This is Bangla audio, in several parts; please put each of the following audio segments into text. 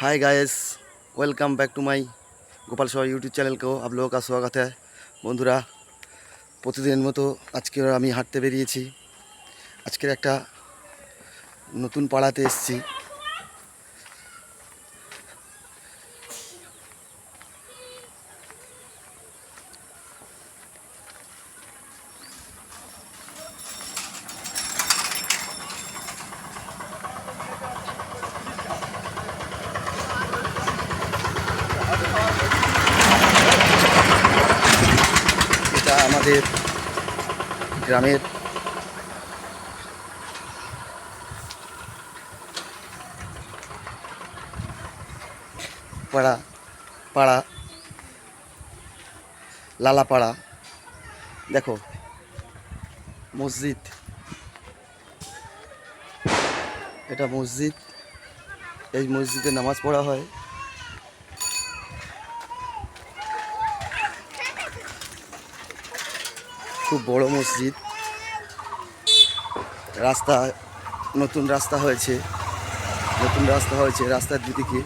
Hi guys welcome back to my Gopal সহ ইউটিউব চ্যানেলকেও আপলোক কা স্বাগত হ্যাঁ বন্ধুরা প্রতিদিনের মতো আজকে আমি হাঁটতে বেরিয়েছি আজকের একটা নতুন পাড়াতে এসেছি আমাদের গ্রামের পাড়া পাড়া লালাপাড়া। দেখো মসজিদ। এটা মসজিদ। এই মসজিদে নামাজ পড়া হয়। খুব বড় মসজিদ। রাস্তা, নতুন রাস্তা হয়েছে। নতুন রাস্তা হয়েছে রাস্তার দুদিকে।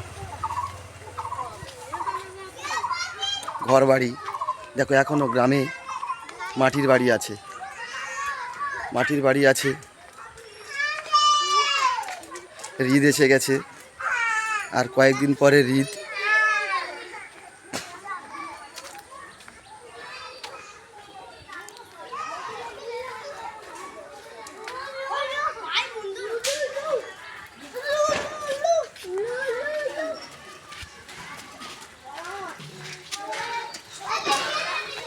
ঘর বাড়ি দেখো এখনও গ্রামে মাটির বাড়ি আছে। মাটির বাড়ি আছে। ঈদ এসে গেছে। আর কয়েকদিন পরে ঈদ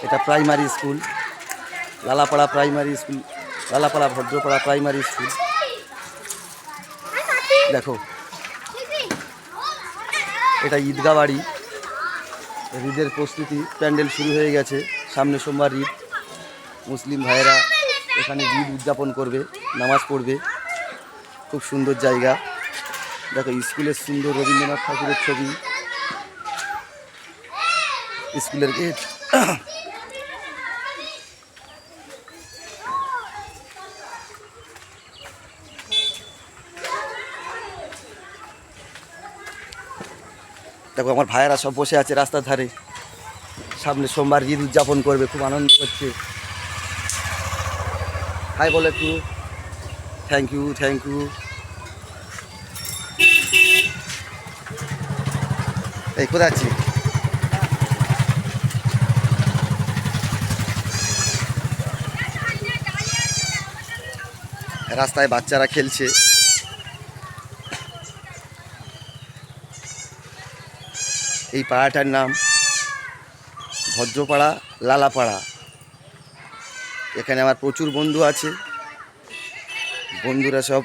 এটা primary school, Lalapara primary school, Lalapara Bhadrapara primary school. দেখো, এটা ঈদগা বাড়ি ঈদের প্রস্তুতি প্যান্ডেল শুরু হয়ে গেছে, সামনে সোমবার ঈদ। মুসলিম ভাইয়েরা এখানে ঈদ উদযাপন করবে, নামাজ পড়বে। খুব সুন্দর জায়গা। দেখো, স্কুলের সুন্দর রবীন্দ্রনাথ ঠাকুরের ছবি। স্কুলের গেট। দেখো, আমার ভাইয়েরা সব বসে আছে রাস্তার ধারে। সামনে সোমবার ঈদ উদযাপন করবে, খুব আনন্দ করছে হাই বলে একটু। থ্যাংক ইউ থ্যাংক ইউ এই, কোথায় আছি রাস্তায় বাচ্চারা খেলছে। এই পাড়াটার নাম ভদ্রপাড়া, লালাপাড়া। এখানে আমার প্রচুর বন্ধু আছে। বন্ধুরা সব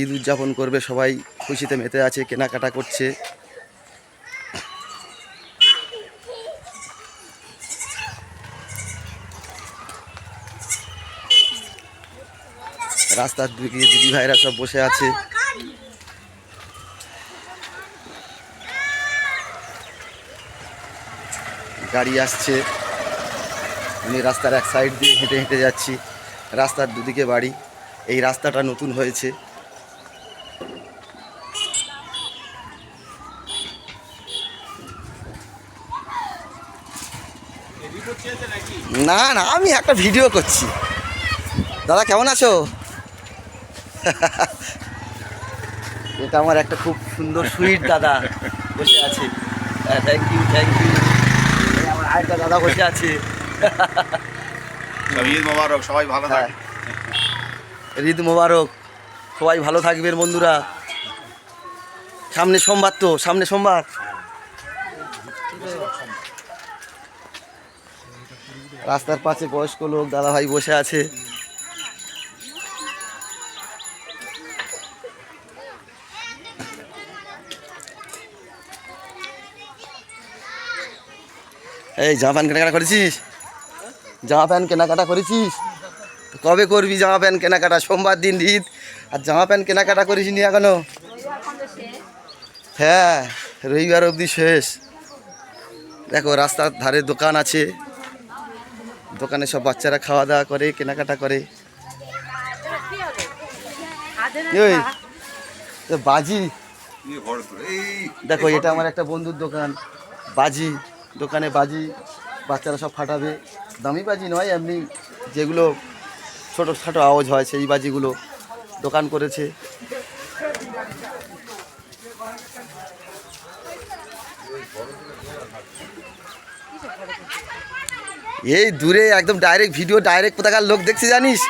ঈদ উদযাপন করবে, সবাই খুশিতে মেতে আছে, কেনাকাটা করছে। রাস্তার দিকে দিদি ভাইরা সব বসে আছে। গাড়ি আসছে। আমি রাস্তার এক সাইড দিয়ে হেঁটে হেঁটে যাচ্ছি। রাস্তার দুদিকে বাড়ি। এই রাস্তাটা নতুন হয়েছে। না না, আমি একটা ভিডিও করছি। দাদা, কেমন আছো? এটা আমার একটা খুব সুন্দর সুইট দাদা বসে আছে। থ্যাংক ইউ থ্যাংক ইউ আরেকটা দাদা বসে আছে। ঈদ মোবারক সবাই ভালো হ্যাঁ। থাকে ঈদ মোবারক সবাই ভালো থাকবেন বন্ধুরা। সামনে সোমবার তো সামনে সোমবার। রাস্তার পাশে বয়স্ক লোক দাদা ভাই বসে আছে। এই জামা প্যান্ট কেনাকাটা করেছিস? জামা প্যান্ট কেনাকাটা করেছিস? কবে করবি জামা প্যান্ট কেনাকাটা? সোমবার দিন ঈদ। আর জামা প্যান্ট কেনাকাটা করিস নি এখনও? হ্যাঁ রবিবার অবধি শেষ। দেখো রাস্তার ধারে দোকান আছে। দোকানে সব বাচ্চারা খাওয়া দাওয়া করে কেনাকাটা করে। ওই বাজি। দেখো এটা আমার একটা বন্ধুর দোকান। বাজি। দোকানে বাজি, বাচ্চারা সব ফাটাবে। দামি বাজি নয়, এমনি যেগুলো ছোটো খাটো আওয়াজ হয়, সেই বাজিগুলো দোকান করেছে। এই দূরে একদম ডাইরেক্ট ভিডিও ডাইরেক্ট কোথাকার লোক দেখছে জানিস?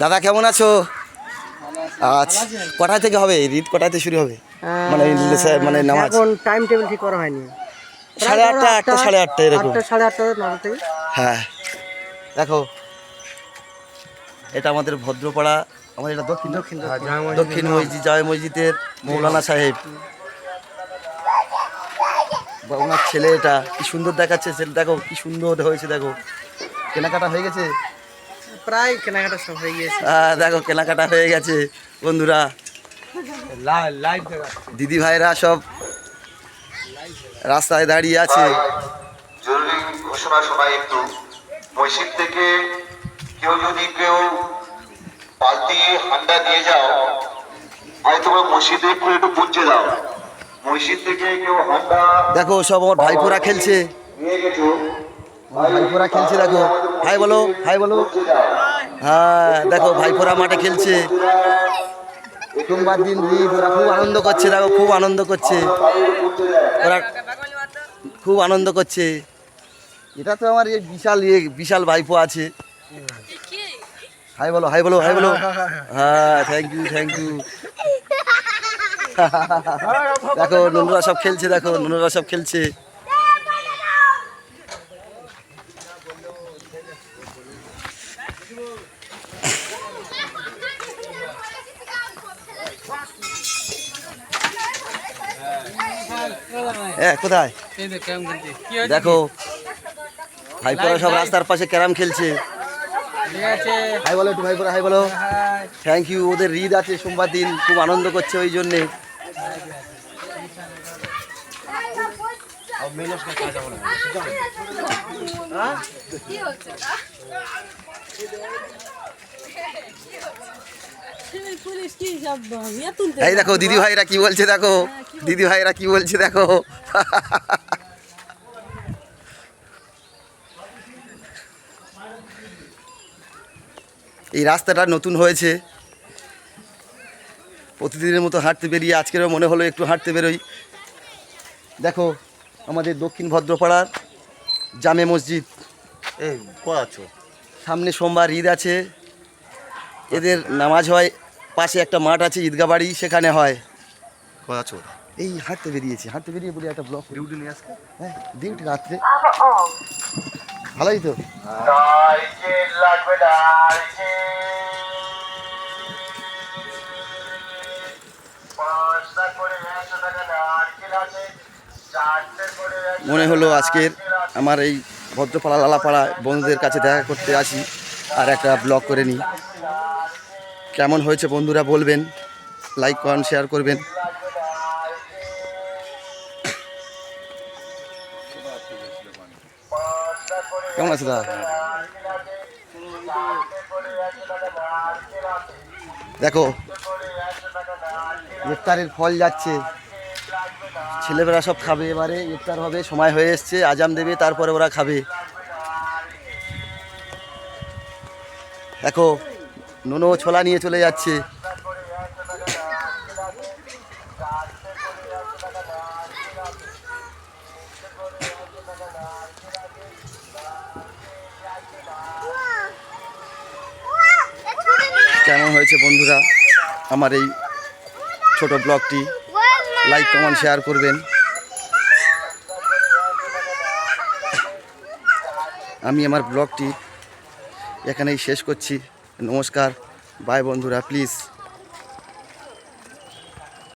দাদা কেমন আছো? আচ্ছা কটায় থেকে হবে? কটায় থেকে শুরু হবে? মানে মানে নামাজ। এখন টাইম টেবিল ঠিক করা হয়নি। সাড়ে আটটা আটটা সাড়ে আটটা এরকম। আটটা সাড়ে আটটা নটা থেকে হ্যাঁ। দেখো এটা আমাদের ভদ্রপাড়া আমাদের এটা দক্ষিণ দক্ষিণ দক্ষিণ মসজিদ জয় মসজিদের মৌলানা সাহেব। বা ওনার ছেলে এটা কি সুন্দর দেখাচ্ছে ছেলে দেখো কি সুন্দর হয়েছে দেখো। কেনাকাটা হয়ে গেছে? প্রায় কেনাকাটা সব হয়ে গিয়েছে। আহ, দেখো কেনাকাটা হয়ে গেছে বন্ধুরা। দিদি ভাইরা সব রাস্তায় দাঁড়িয়ে আছে। জরুরি ঘোষণা একটু। মসজিদ থেকে কেউ যদি কেউ বালতি হান্ডা দিয়ে যাও তোমার মসজিদে একটু একটু পৌঁছে দাও মসজিদ থেকে কেউ হান্ডা দেখো সব আমার ভাইপোরা খেলছে। নিয়ে গেছো। ভাইপোরা খেলছে দেখো। হাই বলো হাই বলো। হ্যাঁ দেখো ভাইপোরা মাঠে খেলছে। সোমবার দিন ঈদ ওরা খুব আনন্দ করছে, দেখো, খুব আনন্দ করছে। ওরা খুব আনন্দ করছে। এটা তো আমার এই বিশাল ইয়ে বিশাল ভাইপো আছে। হাই বলো হাই বলো হাই বলো। হ্যাঁ থ্যাংক ইউ থ্যাংক ইউ দেখো, নুনুরা সব খেলছে, দেখো, নুনুরা সব খেলছে। এ কোথায়? দেখো ভাইপোরা সব রাস্তার পাশে ক্যারাম খেলছে। হাই বলো একটু ভাইপোরা হাই বলো। থ্যাংক ইউ ওদের ঈদ আছে সোমবার দিন খুব আনন্দ করছে ওই জন্যে। পুলিশ কি সব ইয়ে তুলতে এই দেখো দিদি ভাইরা কি বলছে দেখো? দিদি ভাইরা কি বলছে দেখো? এই রাস্তাটা নতুন হয়েছে। প্রতিদিনের মতো হাঁটতে বেরিয়ে আজকেরও মনে হলো একটু হাঁটতে বেরোই। দেখো আমাদের দক্ষিণ ভদ্রপাড়ার জামে মসজিদ। এই আছো? সামনে সোমবার ঈদ আছে। এদের নামাজ হয় পাশে একটা মাঠ আছে ঈদগা বাড়ি সেখানে হয়। এই হাঁটতে বেরিয়েছি হাঁটতে বেরিয়ে বলি একটা ব্লক ডিউটি নিয়ে আজকে? হ্যাঁ ডিউটি রাত্রে। ভালোই তো। মনে হলো আজকের আমার এই ভদ্রপাড়া লালাপাড়া বন্ধুদের কাছে দেখা করতে আসি আর একটা ব্লগ করে নিই। কেমন হয়েছে বন্ধুরা বলবেন লাইক করেন শেয়ার করবেন। কেমন আছে দাদা? দেখো, ইফতারের ফল যাচ্ছে। ছেলেমেয়েরা সব খাবে, এবারে ইফতার হবে, সময় হয়ে এসছে আজাম দেবে, তারপরে ওরা খাবে। দেখো নুনো ছোলা নিয়ে চলে যাচ্ছে। কেমন হয়েছে বন্ধুরা? আমার এই ছোট ব্লগটি লাইক, কমেন্ট, শেয়ার করবেন। আমি আমার ব্লগটি এখানেই শেষ করছি। নমস্কার। বাই বন্ধুরা প্লিজ